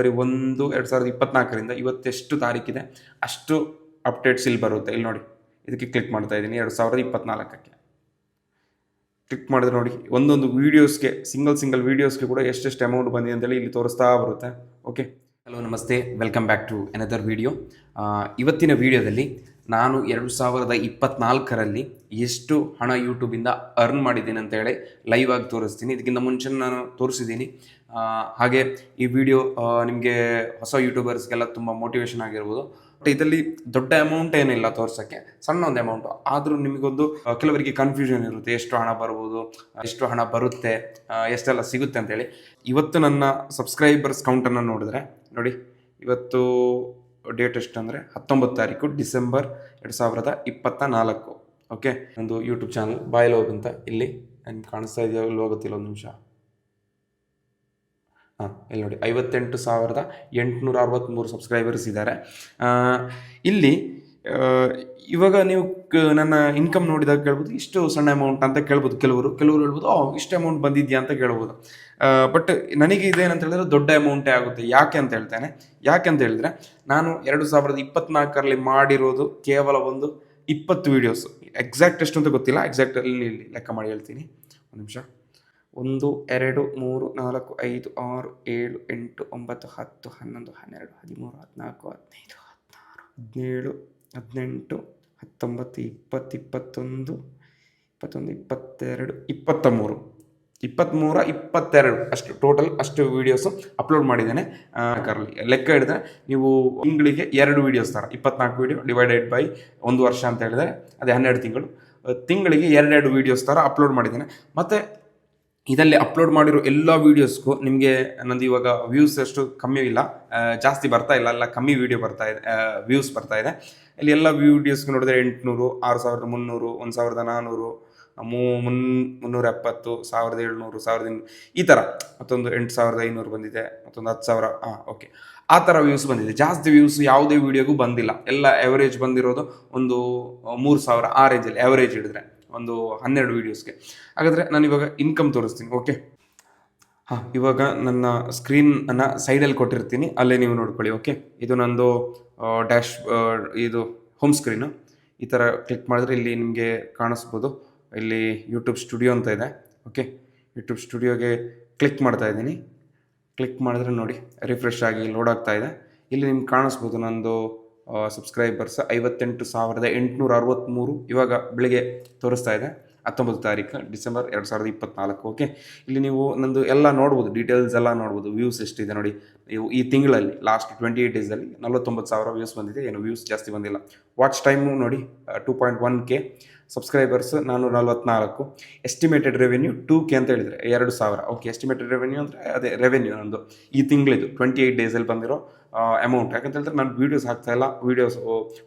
ಬರೀ ಒಂದು, ಎರಡು ಸಾವಿರದ ಇಪ್ಪತ್ನಾಲ್ಕರಿಂದ ಇವತ್ತೆಷ್ಟು ತಾರೀಕಿದೆ, ಅಷ್ಟು ಅಪ್ಡೇಟ್ಸ್ ಇಲ್ಲಿ ಬರುತ್ತೆ. ಇಲ್ಲಿ ನೋಡಿ, ಇದಕ್ಕೆ ಕ್ಲಿಕ್ ಮಾಡ್ತಾ ಇದ್ದೀನಿ, ಎರಡು ಸಾವಿರದ ಇಪ್ಪತ್ನಾಲ್ಕಕ್ಕೆ. ಕ್ಲಿಕ್ ಮಾಡಿದ್ರೆ ನೋಡಿ, ಒಂದೊಂದು ವೀಡಿಯೋಸ್ಗೆ ಸಿಂಗಲ್ ಸಿಂಗಲ್ ವೀಡಿಯೋಸ್ಗೆ ಕೂಡ ಎಷ್ಟೆಷ್ಟು ಅಮೌಂಟ್ ಬಂದಿದೆ ಅಂತೇಳಿ ಇಲ್ಲಿ ತೋರಿಸ್ತಾ ಬರುತ್ತೆ. ಓಕೆ ಹಲೋ ನಮಸ್ತೆ. Welcome back to another video ಇವತ್ತಿನ ವಿಡಿಯೋದಲ್ಲಿ ನಾನು ಎರಡು ಸಾವಿರದ ಇಪ್ಪತ್ನಾಲ್ಕರಲ್ಲಿ ಎಷ್ಟು ಹಣ ಯೂಟ್ಯೂಬಿಂದ ಅರ್ನ್ ಮಾಡಿದ್ದೀನಿ ಅಂತ ಹೇಳಿ ಲೈವ್ ಆಗಿ ತೋರಿಸ್ತೀನಿ. ಇದಕ್ಕಿಂತ ಮುಂಚೆ ನಾನು ತೋರಿಸಿದ್ದೀನಿ. ಹಾಗೆ ಈ ವಿಡಿಯೋ ನಿಮಗೆ ಹೊಸ ಯೂಟ್ಯೂಬರ್ಸ್ಗೆಲ್ಲ ತುಂಬ ಮೋಟಿವೇಶನ್ ಆಗಿರ್ಬೋದು. ಬಟ್ ಇದರಲ್ಲಿ ದೊಡ್ಡ ಅಮೌಂಟ್ ಏನಿಲ್ಲ ತೋರ್ಸೋಕ್ಕೆ, ಸಣ್ಣ ಒಂದು ಅಮೌಂಟ್ ಆದರೂ ನಿಮಗೊಂದು ಕೆಲವರಿಗೆ ಕನ್ಫ್ಯೂಷನ್ ಇರುತ್ತೆ. ಎಷ್ಟು ಹಣ ಬರ್ಬೋದು, ಎಷ್ಟು ಹಣ ಬರುತ್ತೆ ಎಷ್ಟೆಲ್ಲ ಸಿಗುತ್ತೆ ಅಂತೇಳಿ. ಇವತ್ತು ನನ್ನ ಸಬ್ಸ್ಕ್ರೈಬರ್ಸ್ ಕೌಂಟನ್ನು ನೋಡಿದ್ರೆ, ನೋಡಿ, ಇವತ್ತು ಡೇಟ್ ಎಷ್ಟು ಅಂದರೆ ಹತ್ತೊಂಬತ್ತು ತಾರೀಕು ಡಿಸೆಂಬರ್ ಎರಡು ಸಾವಿರದ ಇಪ್ಪತ್ತ ನಾಲ್ಕು ಓಕೆ ಒಂದು ಯೂಟ್ಯೂಬ್ ಚಾನಲ್ ಬಾಯ್ ಲೋಗ್ ಅಂತ ಇಲ್ಲಿ ನನಗೆ ಕಾಣಿಸ್ತಾ ಇದೆಯೋ ಗೊತ್ತಿಲ್ಲ, ಒಂದು ನಿಮಿಷ. ಹಾಂ, ಇಲ್ಲಿ ನೋಡಿ, ಐವತ್ತೆಂಟು ಸಾವಿರದ ಎಂಟುನೂರ ಅರವತ್ತ್ಮೂರು ಸಬ್ಸ್ಕ್ರೈಬರ್ಸ್ ಇದ್ದಾರೆ. ಇಲ್ಲಿ ಇವಾಗ ನೀವು ನನ್ನ ಇನ್ಕಮ್ ನೋಡಿದಾಗ ಕೇಳ್ಬೋದು ಇಷ್ಟು ಸಣ್ಣ ಅಮೌಂಟ್ ಅಂತ ಕೇಳ್ಬೋದು ಕೆಲವರು. ಕೆಲವರು ಹೇಳ್ಬೋದು, ಓ, ಇಷ್ಟು ಅಮೌಂಟ್ ಬಂದಿದ್ಯಾ? ಅಂತ ಕೇಳ್ಬೋದು. ಬಟ್ ನನಗೆ ಇದೇನಂತ ಹೇಳಿದ್ರೆ ದೊಡ್ಡ ಅಮೌಂಟೇ ಆಗುತ್ತೆ. ಯಾಕೆ ಅಂತ ಹೇಳ್ತೇನೆ. ಯಾಕೆ ಅಂತ ಹೇಳಿದ್ರೆ, ನಾನು ಎರಡು ಸಾವಿರದ ಇಪ್ಪತ್ನಾಲ್ಕರಲ್ಲಿ ಮಾಡಿರೋದು ಕೇವಲ ಒಂದು ಇಪ್ಪತ್ತು ವೀಡಿಯೋಸ್ ಎಕ್ಸಾಕ್ಟ್ ಎಷ್ಟು ಅಂತ ಗೊತ್ತಿಲ್ಲ. ಎಕ್ಸಾಕ್ಟ್ ಅಲ್ಲಿ ಲೆಕ್ಕ ಮಾಡಿ ಹೇಳ್ತೀನಿ. ಒಂದು ನಿಮಿಷ. ಒಂದು, ಎರಡು, ಮೂರು, ನಾಲ್ಕು, ಐದು, ಆರು, ಏಳು, ಎಂಟು, ಒಂಬತ್ತು, ಹತ್ತು, ಹನ್ನೊಂದು, ಹನ್ನೆರಡು, ಹದಿಮೂರು, ಹದಿನಾಲ್ಕು, ಹದಿನೈದು, ಹದಿನಾರು, ಹದಿನೇಳು, ಹದಿನೆಂಟು, ಹತ್ತೊಂಬತ್ತು ಇಪ್ಪತ್ತು ಇಪ್ಪತ್ತೊಂದು ಇಪ್ಪತ್ತೊಂದು ಇಪ್ಪತ್ತೆರಡು ಇಪ್ಪತ್ತ ಮೂರು ಇಪ್ಪತ್ತ್ಮೂರ ಇಪ್ಪತ್ತೆರಡು. ಅಷ್ಟು ಟೋಟಲ್ ಅಷ್ಟು ವೀಡಿಯೋಸು ಅಪ್ಲೋಡ್ ಮಾಡಿದ್ದೇನೆ. ಕರ್ಲಿ ಲೆಕ್ಕ ಹಿಡಿದ್ರೆ ನೀವು ತಿಂಗಳಿಗೆ ಎರಡು ವೀಡಿಯೋಸ್ ಥರ ಇಪ್ಪತ್ನಾಲ್ಕು ವೀಡಿಯೋ ಡಿವೈಡೆಡ್ ಬೈ ಒಂದು ವರ್ಷ ಅಂತ ಹೇಳಿದರೆ, ಅದೇ ಹನ್ನೆರಡು ತಿಂಗಳು. ತಿಂಗಳಿಗೆ ಎರಡೆರಡು ವೀಡಿಯೋಸ್ ಥರ ಅಪ್ಲೋಡ್ ಮಾಡಿದ್ದೇನೆ. ಮತ್ತು ಇದರಲ್ಲಿ ಅಪ್ಲೋಡ್ ಮಾಡಿರೋ ಎಲ್ಲ ವೀಡಿಯೋಸ್ಗೂ ನಿಮಗೆ ನಂದು ಇವಾಗ ವ್ಯೂಸ್ ಅಷ್ಟು ಕಮ್ಮಿ ಇಲ್ಲ. ಜಾಸ್ತಿ ಬರ್ತಾ ಇಲ್ಲ ಎಲ್ಲ ಕಮ್ಮಿ ವೀಡಿಯೋ ಬರ್ತಾ ಇದೆ ವ್ಯೂಸ್ ಬರ್ತಾ ಇದೆ. ಇಲ್ಲಿ ಎಲ್ಲ ವೀಡಿಯೋಸ್ಗೆ ನೋಡಿದ್ರೆ ಎಂಟುನೂರು, ಆರು ಸಾವಿರದ ಮುನ್ನೂರು, ಒಂದು ಸಾವಿರದ ನಾನ್ನೂರು ಮೂ, ಮುನ್, ಮುನ್ನೂರ ಎಪ್ಪತ್ತು, ಸಾವಿರದ ಏಳ್ನೂರು, ಸಾವಿರದ ಈ ಥರ ಮತ್ತೊಂದು ಎಂಟು ಸಾವಿರದ ಐನೂರು ಬಂದಿದೆ, ಮತ್ತೊಂದು ಹತ್ತು ಸಾವಿರ ಹಾಂ ಓಕೆ ಆ ಥರ ವ್ಯೂಸ್ ಬಂದಿದೆ. ಜಾಸ್ತಿ ವ್ಯೂಸ್ ಯಾವುದೇ ವೀಡಿಯೋಗೂ ಬಂದಿಲ್ಲ. ಎಲ್ಲ ಎವರೇಜ್ ಬಂದಿರೋದು ಒಂದು ಮೂರು ಸಾವಿರ, ಆ ರೇಂಜಲ್ಲಿ ಎವರೇಜ್ ಹಿಡಿದ್ರೆ. ಒಂದು ಹನ್ನೆರಡು ವೀಡಿಯೋಸ್ಗೆ ಹಾಗಾದರೆ ನಾನು ಇವಾಗ ಇನ್ಕಮ್ ತೋರಿಸ್ತೀನಿ ಓಕೆ ಹಾಂ, ಇವಾಗ ನನ್ನ ಸ್ಕ್ರೀನನ್ನು ಸೈಡಲ್ಲಿ ಕೊಟ್ಟಿರ್ತೀನಿ, ಅಲ್ಲೇ ನೀವು ನೋಡ್ಕೊಳ್ಳಿ ಓಕೆ ಇದು ನಂದು ಡ್ಯಾಶ್ ಇದು ಹೋಮ್ ಸ್ಕ್ರೀನು ಈ ಥರ ಕ್ಲಿಕ್ ಮಾಡಿದ್ರೆ ಇಲ್ಲಿ ನಿಮಗೆ ಕಾಣಿಸ್ಬೋದು. ಇಲ್ಲಿ ಯೂಟ್ಯೂಬ್ ಸ್ಟುಡಿಯೋ ಅಂತ ಇದೆ ಓಕೆ ಯೂಟ್ಯೂಬ್ ಸ್ಟುಡಿಯೋಗೆ ಕ್ಲಿಕ್ ಮಾಡ್ತಾ ಇದ್ದೀನಿ. ಕ್ಲಿಕ್ ಮಾಡಿದ್ರೆ ನೋಡಿ ರಿಫ್ರೆಶ್ ಆಗಿ ಲೋಡ್ ಆಗ್ತಾ ಇದೆ. ಇಲ್ಲಿ ನಿಮ್ಗೆ ಕಾಣಿಸ್ಬೋದು ನಂದು ಸಬ್ಸ್ಕ್ರೈಬರ್ಸ್ ಐವತ್ತೆಂಟು ಸಾವಿರದ ಎಂಟುನೂರ ಅರವತ್ತ್ಮೂರು ಇವಾಗ ಬೆಳಿಗ್ಗೆ ತೋರಿಸ್ತಾ ಇದೆ. ಹತ್ತೊಂಬತ್ತು ತಾರೀಕು ಡಿಸೆಂಬರ್ ಎರಡು ಸಾವಿರದ ಇಪ್ಪತ್ನಾಲ್ಕು ಓಕೆ ಇಲ್ಲಿ ನೀವು ನಂದು ಎಲ್ಲ ನೋಡ್ಬೋದು ಡೀಟೇಲ್ಸ್ ಎಲ್ಲ ನೋಡ್ಬೋದು ವ್ಯೂಸ್ ಎಷ್ಟಿದೆ ನೋಡಿ. ನೀವು ಈ ತಿಂಗಳಲ್ಲಿ ಲಾಸ್ಟ್ ಟ್ವೆಂಟಿ ಏಯ್ಟ್ ಡೇಸಲ್ಲಿ ನಲವತ್ತೊಂಬತ್ತು ಸಾವಿರ ವ್ಯೂಸ್ ಬಂದಿದೆ. ಏನು ವ್ಯೂಸ್ ಜಾಸ್ತಿ ಬಂದಿಲ್ಲ. ವಾಚ್ ಟೈಮು ನೋಡಿ two point one K subscribers ನಾನ್ನೂರ ನಲ್ವತ್ನಾಲ್ಕು ಎಸ್ಟಿಮೇಟೆಡ್ ರೆವೆನ್ಯೂ ಟೂ ಕೆ ಅಂತ ಹೇಳಿದರೆ ಎರಡು ಸಾವಿರ. ಓಕೆ ಎಸ್ಟಿಮೇಟೆಡ್ ರೆವೆನ್ಯೂ ಅಂದರೆ ಅದೇ ರೆವೆನ್ಯೂ ನಂದು ಈ ತಿಂಗಳಿದು ಟ್ವೆಂಟಿ ಏಯ್ಟ್ ಡೇಸಲ್ಲಿ ಬಂದಿರೋ ಅಮೌಂಟ್ ಯಾಕಂತ ಹೇಳಿದ್ರೆ ನಾನು ವೀಡಿಯೋಸ್ ಇಲ್ಲ ವೀಡಿಯೋಸ್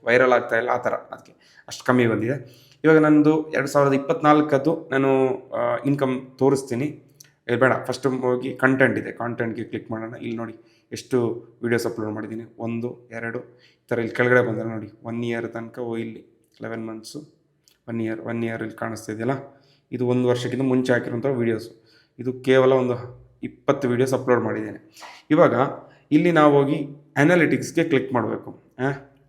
ವೈರಲ್ ಆಗ್ತಾ ಇಲ್ಲ, ಆ ಥರ. ಅದಕ್ಕೆ ಅಷ್ಟು ಕಮ್ಮಿ ಬಂದಿದೆ. ಇವಾಗ ನಂದು ಎರಡು ಸಾವಿರದ ಇಪ್ಪತ್ನಾಲ್ಕದ್ದು ನಾನು ಇನ್ಕಮ್ ತೋರಿಸ್ತೀನಿ. ಬೇಡ ಫಸ್ಟ್ ಹೋಗಿ ಕಂಟೆಂಟ್ ಇದೆ. ಕಾಂಟೆಂಟ್ಗೆ ಕ್ಲಿಕ್ ಮಾಡೋಣ. ಇಲ್ಲಿ ನೋಡಿ ಎಷ್ಟು ವೀಡಿಯೋಸ್ ಅಪ್ಲೋಡ್ ಮಾಡಿದ್ದೀನಿ. ಒಂದು, ಎರಡು, ಈ ಥರ ಇಲ್ಲಿ ಕೆಳಗಡೆ ಬಂದರೆ ನೋಡಿ ಒನ್ ಇಯರ್ ತನಕ, ಓ, ಇಲ್ಲಿ eleven months one year one year ಇಲ್ಲಿ ಕಾಣಿಸ್ತಾ ಇದೆಯಲ್ಲ? ಇದು ಒಂದು ವರ್ಷಕ್ಕಿಂತ ಮುಂಚೆ ಹಾಕಿರುವಂಥ ವೀಡಿಯೋಸು ಇದು ಕೇವಲ ಒಂದು ಇಪ್ಪತ್ತು ವೀಡಿಯೋಸ್ ಅಪ್ಲೋಡ್ ಮಾಡಿದ್ದೇನೆ. ಇವಾಗ ಇಲ್ಲಿ ನಾವು ಹೋಗಿ ಅನಾಲಿಟಿಕ್ಸ್ಗೆ ಕ್ಲಿಕ್ ಮಾಡಬೇಕು.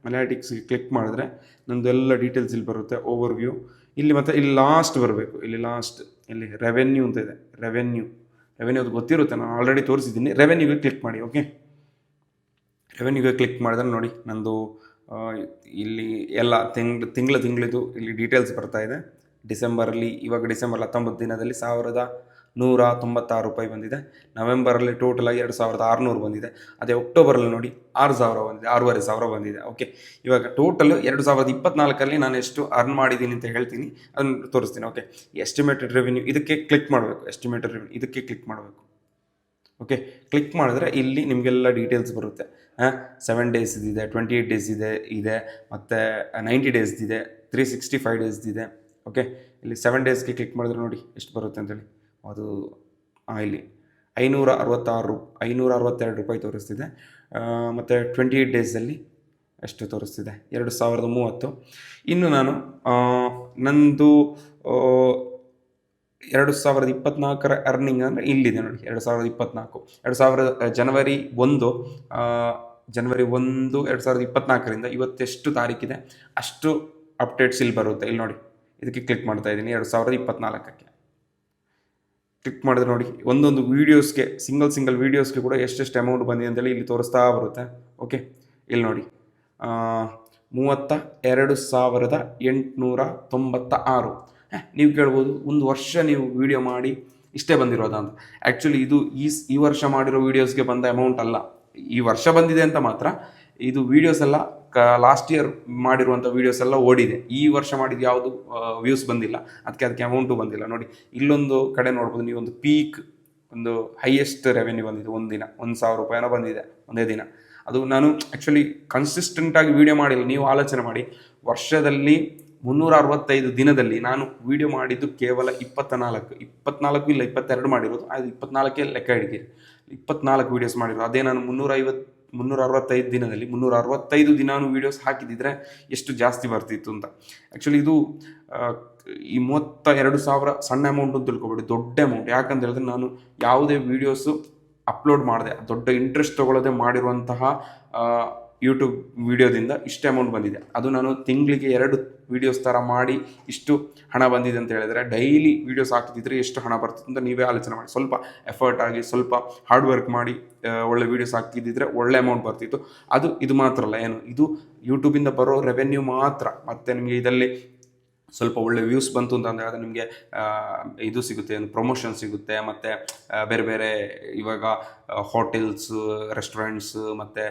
ಅನಾಲಿಟಿಕ್ಸ್ಗೆ ಕ್ಲಿಕ್ ಮಾಡಿದ್ರೆ ನಂದು ಎಲ್ಲ ಡೀಟೇಲ್ಸ್ ಇಲ್ಲಿ ಬರುತ್ತೆ ಓವರ್ ವ್ಯೂ ಇಲ್ಲಿ ಮತ್ತು ಇಲ್ಲಿ ಲಾಸ್ಟ್ ಬರಬೇಕು. ಇಲ್ಲಿ ಲಾಸ್ಟ್ ಇಲ್ಲಿ ರೆವೆನ್ಯೂ ಅಂತ ಇದೆ. ರೆವೆನ್ಯೂ ರೆವೆನ್ಯೂ ಅದು ಗೊತ್ತಿರುತ್ತೆ, ನಾನು ಆಲ್ರೆಡಿ ತೋರಿಸಿದ್ದೀನಿ. ರೆವೆನ್ಯೂಗೆ ಕ್ಲಿಕ್ ಮಾಡಿ ಓಕೆ ರೆವೆನ್ಯೂಗೆ ಕ್ಲಿಕ್ ಮಾಡಿದ್ರೆ ನೋಡಿ, ನಂದು ಇಲ್ಲಿ ಎಲ್ಲ ತಿಂಗ್, ತಿಂಗಳ ತಿಂಗಳಿದು ಇಲ್ಲಿ ಡೀಟೇಲ್ಸ್ ಬರ್ತಾ ಇದೆ. ಡಿಸೆಂಬರಲ್ಲಿ, ಇವಾಗ ಡಿಸೆಂಬರ್ ಹತ್ತೊಂಬತ್ತು ದಿನದಲ್ಲಿ ಸಾವಿರದ ನೂರ ತೊಂಬತ್ತಾರು ರೂಪಾಯಿ ಬಂದಿದೆ. ನವೆಂಬರಲ್ಲಿ ಟೋಟಲ್ ಆಗಿ ಎರಡು ಸಾವಿರದ ಆರುನೂರು ಬಂದಿದೆ. ಅದೇ ಅಕ್ಟೋಬರಲ್ಲಿ ನೋಡಿ ಆರು ಸಾವಿರ ಬಂದಿದೆ, ಆರೂವರೆ ಸಾವಿರ ಬಂದಿದೆ. ಓಕೆ ಇವಾಗ ಟೋಟಲ್ ಎರಡು ಸಾವಿರದ ಇಪ್ಪತ್ನಾಲ್ಕರಲ್ಲಿ ನಾನು ಎಷ್ಟು ಅರ್ನ್ ಮಾಡಿದ್ದೀನಿ ಅಂತ ಹೇಳ್ತೀನಿ. ಅದನ್ನು ತೋರಿಸ್ತೀನಿ. ಓಕೆ ಎಸ್ಟಿಮೇಟೆಡ್ ರೆವಿನ್ಯೂ ಇದಕ್ಕೆ ಕ್ಲಿಕ್ ಮಾಡಬೇಕು. ಎಸ್ಟಿಮೇಟೆಡ್ ರೆವಿನ್ಯೂ ಇದಕ್ಕೆ ಕ್ಲಿಕ್ ಮಾಡಬೇಕು. ಓಕೆ ಕ್ಲಿಕ್ ಮಾಡಿದ್ರೆ ಇಲ್ಲಿ ನಿಮಗೆಲ್ಲ ಡೀಟೇಲ್ಸ್ ಬರುತ್ತೆ. ಹಾಂ? ಸೆವೆನ್ ಡೇಸ್ ಇದೆ ಟ್ವೆಂಟಿ ಏಯ್ಟ್ ಡೇಸ್ ಇದೆ ಇದೆ. ಮತ್ತು ನೈಂಟಿ ಡೇಸ್ ಇದೆ ತ್ರೀ ಸಿಕ್ಸ್ಟಿ ಫೈವ್ ಡೇಸ್ ಇದೆ. ಓಕೆ ಇಲ್ಲಿ ಸೆವೆನ್ ಡೇಸ್ಗೆ ಕ್ಲಿಕ್ ಮಾಡಿದ್ರೆ ನೋಡಿ ಎಷ್ಟು ಬರುತ್ತೆ ಅಂತೇಳಿ ಅದು ಇಲ್ಲಿ. ಐನೂರ ಅರವತ್ತಾರು ಐನೂರ ಅರವತ್ತೆರಡು ರೂಪಾಯಿ ತೋರಿಸ್ತಿದೆ. ಮತ್ತು ಟ್ವೆಂಟಿ ಏಯ್ಟ್ ಡೇಸಲ್ಲಿ ಎಷ್ಟು ತೋರಿಸ್ತಿದೆ. ಎರಡು ಸಾವಿರದ ಮೂವತ್ತು. ಇನ್ನು ನಾನು ನಂದು ಎರಡು ಸಾವಿರದ ಇಪ್ಪತ್ನಾಲ್ಕರ ಅರ್ನಿಂಗ್ ಅಂದರೆ ಇಲ್ಲಿದೆ ನೋಡಿ. ಎರಡು ಸಾವಿರದ ಇಪ್ಪತ್ನಾಲ್ಕು. ಎರಡು ಸಾವಿರದ ಜನವರಿ ಒಂದು ಜನವರಿ ಒಂದು, ಎರಡು ಸಾವಿರದ ಇಪ್ಪತ್ನಾಲ್ಕರಿಂದ ಇವತ್ತೆಷ್ಟು ತಾರೀಕಿದೆ, ಅಷ್ಟು ಅಪ್ಡೇಟ್ಸ್ ಇಲ್ಲಿ ಬರುತ್ತೆ. ಇಲ್ಲಿ ನೋಡಿ, ಇದಕ್ಕೆ ಕ್ಲಿಕ್ ಮಾಡ್ತಾ ಇದ್ದೀನಿ. ಎರಡು ಸಾವಿರದ ಇಪ್ಪತ್ನಾಲ್ಕಕ್ಕೆ. ಕ್ಲಿಕ್ ಮಾಡಿದ್ರೆ ನೋಡಿ, ಒಂದೊಂದು ವೀಡಿಯೋಸ್ಗೆ ಸಿಂಗಲ್ ಸಿಂಗಲ್ ವೀಡಿಯೋಸ್ಗೆ ಕೂಡ ಎಷ್ಟೆಷ್ಟು ಅಮೌಂಟ್ ಬಂದಿದೆ ಅಂತೇಳಿ ಇಲ್ಲಿ ತೋರಿಸ್ತಾ ಬರುತ್ತೆ. ಓಕೆ ಇಲ್ಲಿ ನೋಡಿ. ಮೂವತ್ತ ಎರಡು ಸಾವಿರದ ಎಂಟುನೂರ ತೊಂಬತ್ತ ಆರು ನೀವು ಕೇಳ್ಬೋದು, ಒಂದು ವರ್ಷ ನೀವು ವಿಡಿಯೋ ಮಾಡಿ ಇಷ್ಟೇ ಬಂದಿರೋದ ಅಂತ. ಆ್ಯಕ್ಚುಲಿ ಇದು ಈ ಈ ವರ್ಷ ಮಾಡಿರೋ ವೀಡಿಯೋಸ್ಗೆ ಬಂದ ಅಮೌಂಟ್ ಅಲ್ಲ. ಈ ವರ್ಷ ಬಂದಿದೆ ಅಂತ ಮಾತ್ರ ಇದು ವೀಡಿಯೋಸ್ ಎಲ್ಲ ಕ ಲಾಸ್ಟ್ ಇಯರ್ ಮಾಡಿರುವಂಥ ವೀಡಿಯೋಸ್ ಎಲ್ಲ ಓಡಿದೆ. ಈ ವರ್ಷ ಮಾಡಿದ ಯಾವುದು ವ್ಯೂಸ್ ಬಂದಿಲ್ಲ. ಅದಕ್ಕೆ ಅದಕ್ಕೆ ಅಮೌಂಟು ಬಂದಿಲ್ಲ. ನೋಡಿ, ಇಲ್ಲೊಂದು ಕಡೆ ನೋಡ್ಬೋದು ನೀವು ಒಂದು ಪೀಕ್ ಒಂದು ಹೈಯೆಸ್ಟ್ ರೆವೆನ್ಯೂ ಬಂದಿದೆ ಒಂದು ದಿನ. ಒಂದು ಸಾವಿರ ರೂಪಾಯಿನೋ ಬಂದಿದೆ, ಒಂದೇ ದಿನ. ಅದು ನಾನು ಆ್ಯಕ್ಚುಲಿ ಕನ್ಸಿಸ್ಟೆಂಟಾಗಿ ವೀಡಿಯೋ ಮಾಡಿಲ್ಲ. ನೀವು ಆಲೋಚನೆ ಮಾಡಿ. ವರ್ಷದಲ್ಲಿ ಮುನ್ನೂರ ಅರವತ್ತೈದು ದಿನದಲ್ಲಿ ನಾನು ವೀಡಿಯೋ ಮಾಡಿದ್ದು ಕೇವಲ ಇಪ್ಪತ್ತ ನಾಲ್ಕು ಇಪ್ಪತ್ನಾಲ್ಕು ಇಲ್ಲ, ಇಪ್ಪತ್ತೆರಡು ಮಾಡಿರೋದು. ಅದು ಇಪ್ಪತ್ನಾಲ್ಕೇ ಲೆಕ್ಕ ಹಿಡಿತೀರಿ ಇಪ್ಪತ್ನಾಲ್ಕು ವೀಡಿಯೋಸ್ ಮಾಡಿರೋದು. ಅದೇ ನಾನು ಮುನ್ನೂರ ಐವತ್ತು ಮುನ್ನೂರ ಅರವತ್ತೈದು ದಿನದಲ್ಲಿ ಮುನ್ನೂರ ಅರವತ್ತೈದು ದಿನಾನು ವೀಡಿಯೋಸ್ ಹಾಕಿದ್ದಿದ್ರೆ ಎಷ್ಟು ಜಾಸ್ತಿ ಬರ್ತಿತ್ತು ಅಂತ. ಆ್ಯಕ್ಚುಲಿ ಇದು ಈ ಮೂವತ್ತ ಎರಡು ಸಾವಿರ ಸಣ್ಣ ಅಮೌಂಟ್ ಅಂತ ತಿಳ್ಕೊಬೇಡಿ, ದೊಡ್ಡ ಅಮೌಂಟ್ ಯಾಕಂತ ಹೇಳಿದ್ರೆ ನಾನು ಯಾವುದೇ ವೀಡಿಯೋಸು ಅಪ್ಲೋಡ್ ಮಾಡಿದೆ, ದೊಡ್ಡ ಇಂಟ್ರೆಸ್ಟ್ ತೊಗೊಳ್ಳೋದೆ ಮಾಡಿರುವಂತಹ ಯೂಟ್ಯೂಬ್ ವೀಡಿಯೋದಿಂದ ಇಷ್ಟು ಅಮೌಂಟ್ ಬಂದಿದೆ. ಅದು ನಾನು ತಿಂಗಳಿಗೆ ಎರಡು ವೀಡಿಯೋಸ್ ಥರ ಮಾಡಿ ಇಷ್ಟು ಹಣ ಬಂದಿದೆ ಅಂತ ಹೇಳಿದರೆ ಡೈಲಿ ವೀಡಿಯೋಸ್ ಹಾಕ್ತಿದ್ರೆ ಎಷ್ಟು ಹಣ ಬರ್ತದೆ ಅಂತ ನೀವೇ ಆಲೋಚನೆ ಮಾಡಿ. ಸ್ವಲ್ಪ ಎಫರ್ಟ್ ಆಗಿ, ಸ್ವಲ್ಪ ಹಾರ್ಡ್ ವರ್ಕ್ ಮಾಡಿ ಒಳ್ಳೆ ವೀಡಿಯೋಸ್ ಹಾಕ್ತಿದ್ದಿದ್ರೆ ಒಳ್ಳೆ ಅಮೌಂಟ್ ಬರ್ತಿತ್ತು. ಅದು ಇದು ಮಾತ್ರ ಅಲ್ಲ, ಏನು? ಇದು ಯೂಟ್ಯೂಬಿಂದ ಬರೋ ರೆವೆನ್ಯೂ ಮಾತ್ರ. ಮತ್ತು ನಿಮಗೆ ಇದರಲ್ಲಿ ಸ್ವಲ್ಪ ಒಳ್ಳೆ ವ್ಯೂಸ್ ಬಂತು ಅಂತ ಅದು ನಿಮಗೆ ಇದು ಸಿಗುತ್ತೆ, ಒಂದು ಪ್ರಮೋಷನ್ ಸಿಗುತ್ತೆ, ಮತ್ತು ಬೇರೆ ಬೇರೆ ಇವಾಗ ಹೋಟೆಲ್ಸ್ ರೆಸ್ಟೋರೆಂಟ್ಸ್ ಮತ್ತು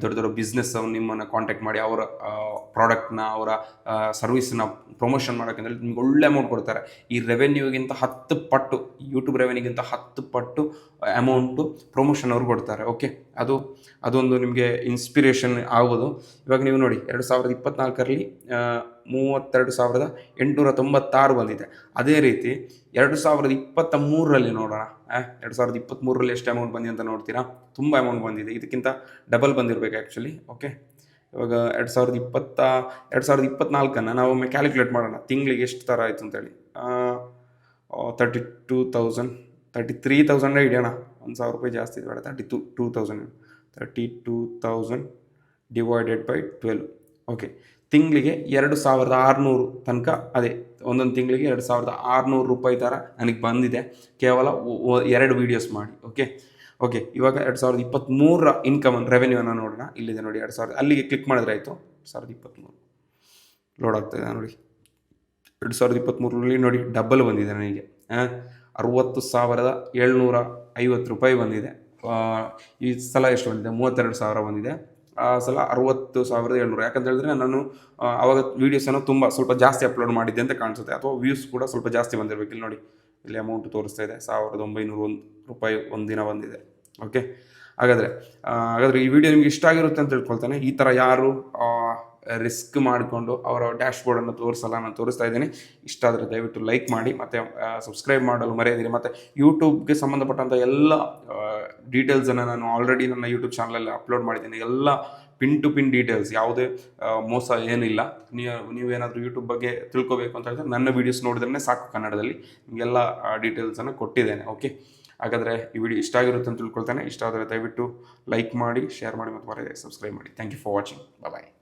ದೊಡ್ಡ ದೊಡ್ಡ ಬಿಸ್ನೆಸ್ ನಿಮ್ಮನ್ನು ಕಾಂಟ್ಯಾಕ್ಟ್ ಮಾಡಿ ಅವರ ಪ್ರಾಡಕ್ಟ್ನ ಅವರ ಸರ್ವಿಸ್ನ ಪ್ರಮೋಷನ್ ಮಾಡೋಕ್ಕೆ ನಿಮ್ಗೆ ಒಳ್ಳೆ ಅಮೌಂಟ್ ಕೊಡ್ತಾರೆ. ಈ ರೆವೆನ್ಯೂಗಿಂತ ಹತ್ತು ಪಟ್ಟು ಯೂಟ್ಯೂಬ್ ರೆವೆನ್ಯೂಗಿಂತ ಹತ್ತು ಪಟ್ಟು ಅಮೌಂಟು ಪ್ರಮೋಷನ್ ಅವ್ರು ಕೊಡ್ತಾರೆ ಓಕೆ ಅದು, ಅದೊಂದು ನಿಮಗೆ ಇನ್ಸ್ಪಿರೇಷನ್ ಆಗೋದು ಇವಾಗ ನೀವು ನೋಡಿ, ಎರಡು ಸಾವಿರದ ಇಪ್ಪತ್ನಾಲ್ಕರಲ್ಲಿ ಮೂವತ್ತೆರಡು ಸಾವಿರದ ಎಂಟುನೂರ ತೊಂಬತ್ತಾರು ಬಂದಿದೆ. ಅದೇ ರೀತಿ ಎರಡು ಸಾವಿರದ ಇಪ್ಪತ್ತ ಮೂರರಲ್ಲಿ ನೋಡೋಣ ಎರಡು ಸಾವಿರದ ಇಪ್ಪತ್ತ್ಮೂರರಲ್ಲಿ ಎಷ್ಟು ಅಮೌಂಟ್ ಬಂದಿದೆ ಅಂತ ನೋಡ್ತೀರಾ? ತುಂಬ ಅಮೌಂಟ್ ಬಂದಿದೆ. ಇದಕ್ಕಿಂತ ಡಬಲ್ ಬಂದಿರಬೇಕು ಆ್ಯಕ್ಚುಲಿ ಓಕೆ ಇವಾಗ ಎರಡು ಸಾವಿರದ ಇಪ್ಪತ್ತ, ಎರಡು ಸಾವಿರದ ಇಪ್ಪತ್ತ್ನಾಲ್ಕನ್ನು ನಾವು ಒಮ್ಮೆ ಕ್ಯಾಲ್ಕುಲೇಟ್ ಮಾಡೋಣ. ತಿಂಗಳಿಗೆ ಎಷ್ಟು ಥರ ಆಯಿತು ಅಂತೇಳಿ thirty two thousand thirty three ತೌಸಂಡೇ ಇಡೋಣ ಒಂದು ಸಾವಿರ ರೂಪಾಯಿ ಜಾಸ್ತಿ ಇದೆ ಬೇಡ. Thirty two two thousand thirty two thousand divided by twelve okay ತಿಂಗಳಿಗೆ ಎರಡು ಸಾವಿರದ ಆರುನೂರು ತನಕ ಅದೇ, ಒಂದೊಂದು ತಿಂಗಳಿಗೆ ಎರಡು ಸಾವಿರದ ಆರುನೂರು ರೂಪಾಯಿ ಥರ ನನಗೆ ಬಂದಿದೆ. ಕೇವಲ ಎರಡು ವೀಡಿಯೋಸ್ ಮಾಡಿ ಓಕೆ ಓಕೆ ಇವಾಗ ಎರಡು ಸಾವಿರದ ಇಪ್ಪತ್ತ್ಮೂರರ ಇನ್ಕಮ್ ರೆವೆನ್ಯೂನ ನೋಡೋಣ. ಇಲ್ಲಿದೆ ನೋಡಿ ಎರಡು ಸಾವಿರದ, ಅಲ್ಲಿಗೆ ಕ್ಲಿಕ್ ಮಾಡಿದ್ರೆ ಆಯಿತು. ಸಾವಿರದ ಇಪ್ಪತ್ತ್ಮೂರು ಲೋಡ್ ಆಗ್ತಾಯಿದೆ ನೋಡಿ. ಎರಡು ಸಾವಿರದ ಇಪ್ಪತ್ತ್ಮೂರರಲ್ಲಿ ನೋಡಿ ಡಬಲ್ ಬಂದಿದೆ ನನಗೆ. ಅರುವತ್ತು ಸಾವಿರದ ಏಳ್ನೂರ ಐವತ್ತು ರೂಪಾಯಿ ಬಂದಿದೆ. ಈ ಸಲ ಎಷ್ಟು ಬಂದಿದೆ? ಮೂವತ್ತೆರಡು ಸಾವಿರ ಬಂದಿದೆ. ಆ ಸಲ ಅರವತ್ತು ಸಾವಿರದ ಏಳ್ನೂರು. ಯಾಕಂತ ಹೇಳಿದ್ರೆ ನಾನು ಅವಾಗ ವೀಡಿಯೋಸನ್ನು ತುಂಬ ಸ್ವಲ್ಪ ಜಾಸ್ತಿ ಅಪ್ಲೋಡ್ ಮಾಡಿದ್ದೆ ಅಂತ ಕಾಣಿಸುತ್ತೆ. ಅಥವಾ ವ್ಯೂಸ್ ಕೂಡ ಸ್ವಲ್ಪ ಜಾಸ್ತಿ ಬಂದಿರಬೇಕು. ಇಲ್ಲಿ ನೋಡಿ, ಇಲ್ಲಿ ಅಮೌಂಟ್ ತೋರಿಸ್ತಾ ಇದೆ. ಸಾವಿರದ ಒಂಬೈನೂರ ಒಂದು ರೂಪಾಯಿ ಒಂದಿನ ದಿನ ಬಂದಿದೆ. ಓಕೆ ಹಾಗಾದರೆ ಹಾಗಾದರೆ ಈ ವಿಡಿಯೋ ನಿಮಗೆ ಇಷ್ಟ ಆಗಿರುತ್ತೆ ಅಂತ ತಿಳ್ಕೊಳ್ತಾನೆ. ಈ ಥರ ಯಾರು ರಿಸ್ಕ್ ಮಾಡಿಕೊಂಡು ಅವರ ಡ್ಯಾಶ್ ಬೋರ್ಡನ್ನು ತೋರಿಸಲ್ಲ, ನಾನು ತೋರಿಸ್ತಾ ಇದ್ದೀನಿ. ಇಷ್ಟ ಆದರೆ ದಯವಿಟ್ಟು ಲೈಕ್ ಮಾಡಿ, ಮತ್ತು ಸಬ್ಸ್ಕ್ರೈಬ್ ಮಾಡಲು ಮರೆಯದಿರಿ. ಮತ್ತು, ಯೂಟ್ಯೂಬ್ಗೆ ಸಂಬಂಧಪಟ್ಟಂಥ ಎಲ್ಲ ಡೀಟೇಲ್ಸನ್ನು ನಾನು ಆಲ್ರೆಡಿ ನನ್ನ ಯೂಟ್ಯೂಬ್ ಚಾನಲಲ್ಲಿ ಅಪ್ಲೋಡ್ ಮಾಡಿದ್ದೀನಿ. ಎಲ್ಲ ಪಿನ್ ಟು ಪಿನ್ ಡೀಟೇಲ್ಸ್, ಯಾವುದೇ ಮೋಸ ಏನಿಲ್ಲ. ನೀವು, ನೀವೇನಾದರೂ ಯೂಟ್ಯೂಬ್ ಬಗ್ಗೆ ತಿಳ್ಕೊಬೇಕು ಅಂತ ಹೇಳಿದ್ರೆ ನನ್ನ ವೀಡಿಯೋಸ್ ನೋಡಿದ್ರೆ ಸಾಕು ಕನ್ನಡದಲ್ಲಿ. ನಿಮಗೆಲ್ಲ ಡೀಟೇಲ್ಸನ್ನು ಕೊಟ್ಟಿದ್ದೇನೆ, ಓಕೆ? ಹಾಗಾದರೆ ಈ ವಿಡಿಯೋ ಇಷ್ಟ ಆಗಿರುತ್ತೆ ಅಂತ ತಿಳ್ಕೊಳ್ತೇನೆ. ಇಷ್ಟ ಆದರೆ ದಯವಿಟ್ಟು ಲೈಕ್ ಮಾಡಿ ಶೇರ್ ಮಾಡಿ, ಮತ್ತು ಮರೆಯದೆ ಸಬ್ಸ್ಕ್ರೈಬ್ ಮಾಡಿ. Thank you for watching bye